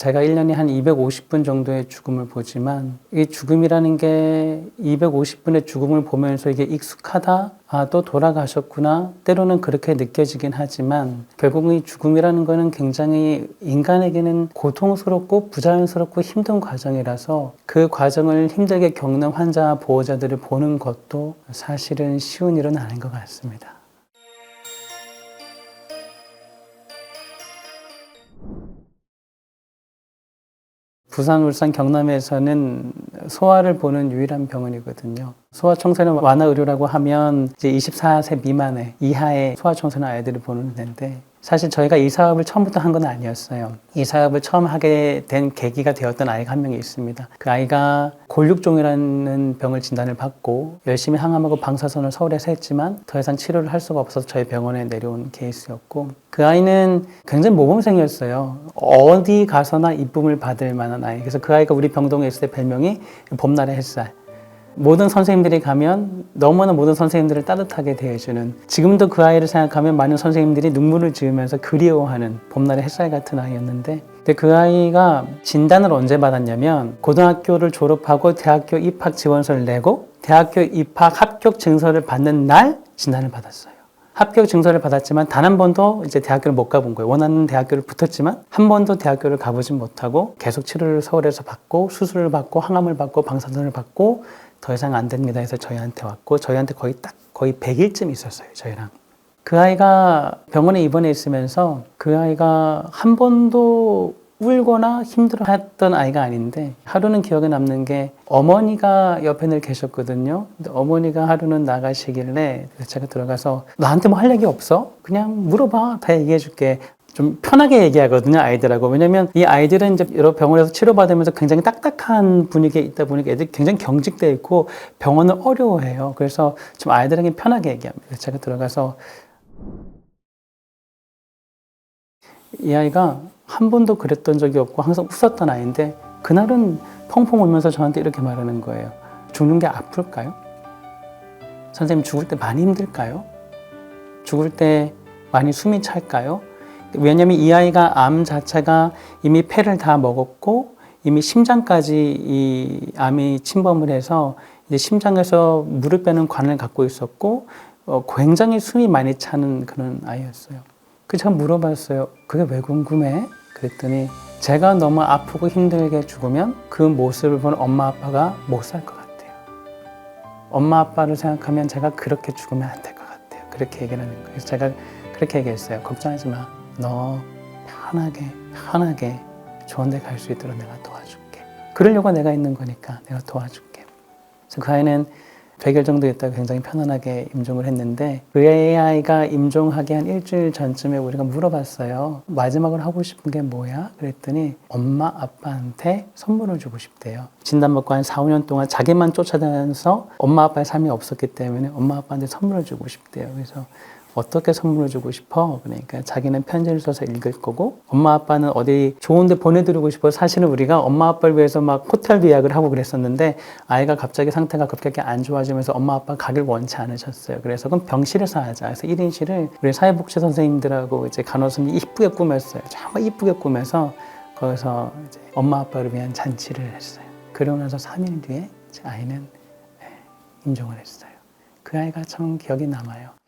제가 1년에 한 250분 정도의 죽음을 보지만 이 죽음이라는 게 250분의 죽음을 보면서 이게 익숙하다? 아, 또 돌아가셨구나. 때로는 그렇게 느껴지긴 하지만 결국은 이 죽음이라는 거는 굉장히 인간에게는 고통스럽고 부자연스럽고 힘든 과정이라서 그 과정을 힘들게 겪는 환자 보호자들을 보는 것도 사실은 쉬운 일은 아닌 것 같습니다. 부산, 울산, 경남에서는 소아를 보는 유일한 병원이거든요. 소아 청소년 완화 의료라고 하면 이제 24세 미만의 이하의 소아 청소년 아이들을 보는 데인데 사실 저희가 이 사업을 처음부터 한 건 아니었어요. 이 사업을 처음 하게 된 계기가 되었던 아이가 한 명이 있습니다. 그 아이가 골육종이라는 병을 진단을 받고 열심히 항암하고 방사선을 서울에서 했지만 더 이상 치료를 할 수가 없어서 저희 병원에 내려온 케이스였고 그 아이는 굉장히 모범생이었어요. 어디 가서나 이쁨을 받을 만한 아이. 그래서 그 아이가 우리 병동에 있을 때 별명이 봄날의 햇살. 모든 선생님들이 가면 너무나 모든 선생님들을 따뜻하게 대해주는 지금도 그 아이를 생각하면 많은 선생님들이 눈물을 지으면서 그리워하는 봄날의 햇살 같은 아이였는데 근데 그 아이가 진단을 언제 받았냐면 고등학교를 졸업하고 대학교 입학 지원서를 내고 대학교 입학 합격 증서를 받는 날 진단을 받았어요. 합격 증서를 받았지만 단 한 번도 이제 대학교를 못 가본 거예요. 원하는 대학교를 붙었지만 한 번도 대학교를 가보진 못하고 계속 치료를 서울에서 받고 수술을 받고 항암을 받고 방사선을 받고 더 이상 안 됩니다 해서 저희한테 왔고 저희한테 거의 딱 거의 100일쯤 있었어요. 저희랑. 그 아이가 병원에 입원해 있으면서 그 아이가 한 번도 울거나 힘들어 했던 아이가 아닌데 하루는 기억에 남는 게 어머니가 옆에 늘 계셨거든요. 근데 어머니가 하루는 나가시길래 제가 들어가서 나한테 뭐 할 얘기 없어? 그냥 물어봐. 다 얘기해 줄게. 좀 편하게 얘기하거든요, 아이들하고. 왜냐면 이 아이들은 이제 여러 병원에서 치료받으면서 굉장히 딱딱한 분위기에 있다 보니까 애들이 굉장히 경직돼 있고 병원을 어려워해요. 그래서 좀 아이들에게 편하게 얘기합니다. 제가 들어가서 이 아이가 한 번도 그랬던 적이 없고 항상 웃었던 아이인데 그날은 펑펑 울면서 저한테 이렇게 말하는 거예요. 죽는 게 아플까요? 선생님 죽을 때 많이 힘들까요? 죽을 때 많이 숨이 찰까요? 왜냐하면 이 아이가 암 자체가 이미 폐를 다 먹었고 이미 심장까지 이 암이 침범을 해서 이제 심장에서 물을 빼는 관을 갖고 있었고 어, 굉장히 숨이 많이 차는 그런 아이였어요. 그 제가 물어봤어요. 그게 왜 궁금해? 그랬더니 제가 너무 아프고 힘들게 죽으면 그 모습을 본 엄마 아빠가 못 살 것 같아요. 엄마 아빠를 생각하면 제가 그렇게 죽으면 안 될 것 같아요. 그렇게 얘기를 하는 거예요. 그래서 제가 그렇게 얘기했어요. 걱정하지 마. 너 편하게 편하게 좋은 데 갈 수 있도록 내가 도와줄게. 그러려고 내가 있는 거니까 내가 도와줄게. 그래서 그 아이는 100일 정도 있다가 굉장히 편안하게 임종을 했는데 그 AI가 임종하기 한 일주일 전쯤에 우리가 물어봤어요. 마지막으로 하고 싶은 게 뭐야? 그랬더니 엄마 아빠한테 선물을 주고 싶대요. 진단 받고 한 4, 5년 동안 자기만 쫓아다니면서 엄마 아빠의 삶이 없었기 때문에 엄마 아빠한테 선물을 주고 싶대요. 그래서 어떻게 선물을 주고 싶어? 그러니까 자기는 편지를 써서 읽을 거고 엄마 아빠는 어디 좋은 데 보내드리고 싶어 사실은 우리가 엄마 아빠를 위해서 막 호텔 예약을 하고 그랬었는데 아이가 갑자기 상태가 급격히 안 좋아지면서 엄마 아빠 가길 원치 않으셨어요. 그래서 그럼 병실에서 하자. 그래서 1인실을 우리 사회복지 선생님들하고 이제 간호사님이 이쁘게 꾸몄어요. 정말 이쁘게 꾸며서 거기서 이제 엄마 아빠를 위한 잔치를 했어요. 그러고 나서 3일 뒤에 이제 아이는 네, 임종을 했어요. 그 아이가 참 기억이 남아요.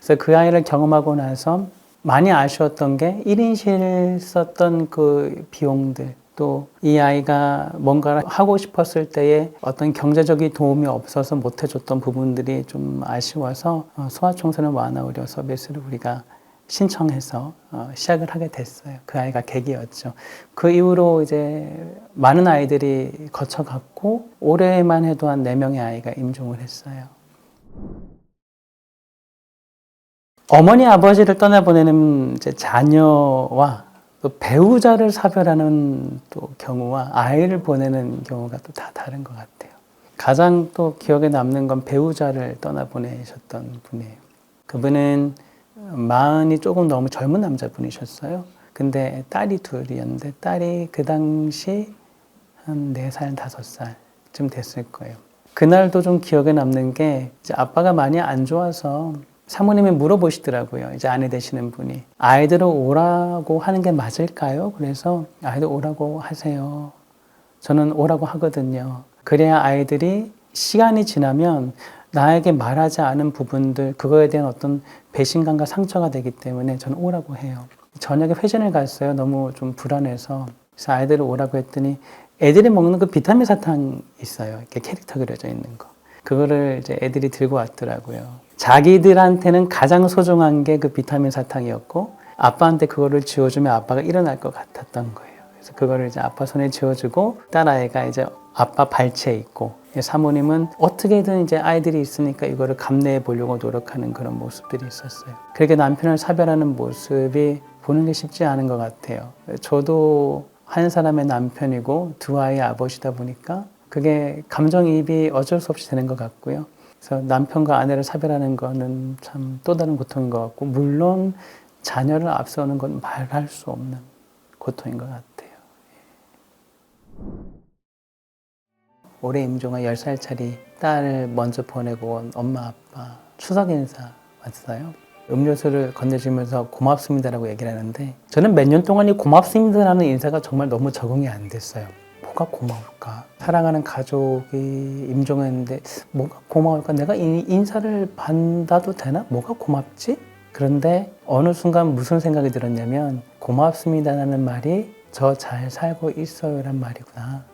그래서 그 아이를 경험하고 나서 많이 아쉬웠던 게 1인실 썼던 그 비용들 또 이 아이가 뭔가를 하고 싶었을 때에 어떤 경제적인 도움이 없어서 못 해줬던 부분들이 좀 아쉬워서 어, 소아청소년 완화 의료 서비스를 우리가 신청해서 어, 시작을 하게 됐어요. 그 아이가 계기였죠. 그 이후로 이제 많은 아이들이 거쳐갔고 올해만 해도 한 4명의 아이가 임종을 했어요. 어머니 아버지를 떠나보내는 자녀와 또 배우자를 사별하는 또 경우와 아이를 보내는 경우가 또 다 다른 것 같아요. 가장 또 기억에 남는 건 배우자를 떠나보내셨던 분이에요. 그분은 마흔이 조금 너무 젊은 남자분이셨어요. 근데 딸이 둘이었는데 딸이 그 당시 한 4살, 5살쯤 됐을 거예요. 그날도 좀 기억에 남는 게 아빠가 많이 안 좋아서 사모님이 물어보시더라고요. 이제 아내 되시는 분이 아이들을 오라고 하는 게 맞을까요? 그래서 아이들 오라고 하세요. 저는 오라고 하거든요. 그래야 아이들이 시간이 지나면 나에게 말하지 않은 부분들 그거에 대한 어떤 배신감과 상처가 되기 때문에 저는 오라고 해요. 저녁에 회전을 갔어요. 너무 좀 불안해서 그래서 아이들을 오라고 했더니 애들이 먹는 그 비타민 사탕 있어요. 이렇게 캐릭터 그려져 있는 거. 그거를 이제 애들이 들고 왔더라고요. 자기들한테는 가장 소중한 게 그 비타민 사탕이었고 아빠한테 그거를 지워주면 아빠가 일어날 것 같았던 거예요. 그래서 그거를 이제 아빠 손에 지워주고 딸아이가 이제 아빠 발치에 있고 사모님은 어떻게든 이제 아이들이 있으니까 이거를 감내해 보려고 노력하는 그런 모습들이 있었어요. 그렇게 남편을 사별하는 모습이 보는 게 쉽지 않은 것 같아요. 저도 한 사람의 남편이고 두 아이의 아버지다 보니까 그게 감정이입이 어쩔 수 없이 되는 것 같고요. 그래서 남편과 아내를 사별하는 거는 참 또 다른 고통인 것 같고 물론 자녀를 앞세우는 건 말할 수 없는 고통인 것 같아요. 올해 임종아 10살짜리 딸을 먼저 보내고 온 엄마 아빠 추석 인사 왔어요. 음료수를 건네주면서 고맙습니다라고 얘기를 하는데 저는 몇 년 동안 이 고맙습니다라는 인사가 정말 너무 적응이 안 됐어요. 뭐가 고마울까? 사랑하는 가족이 임종했는데 뭐가 고마울까? 내가 이 인사를 받아도 되나? 뭐가 고맙지? 그런데 어느 순간 무슨 생각이 들었냐면 고맙습니다라는 말이 저 잘 살고 있어요란 말이구나.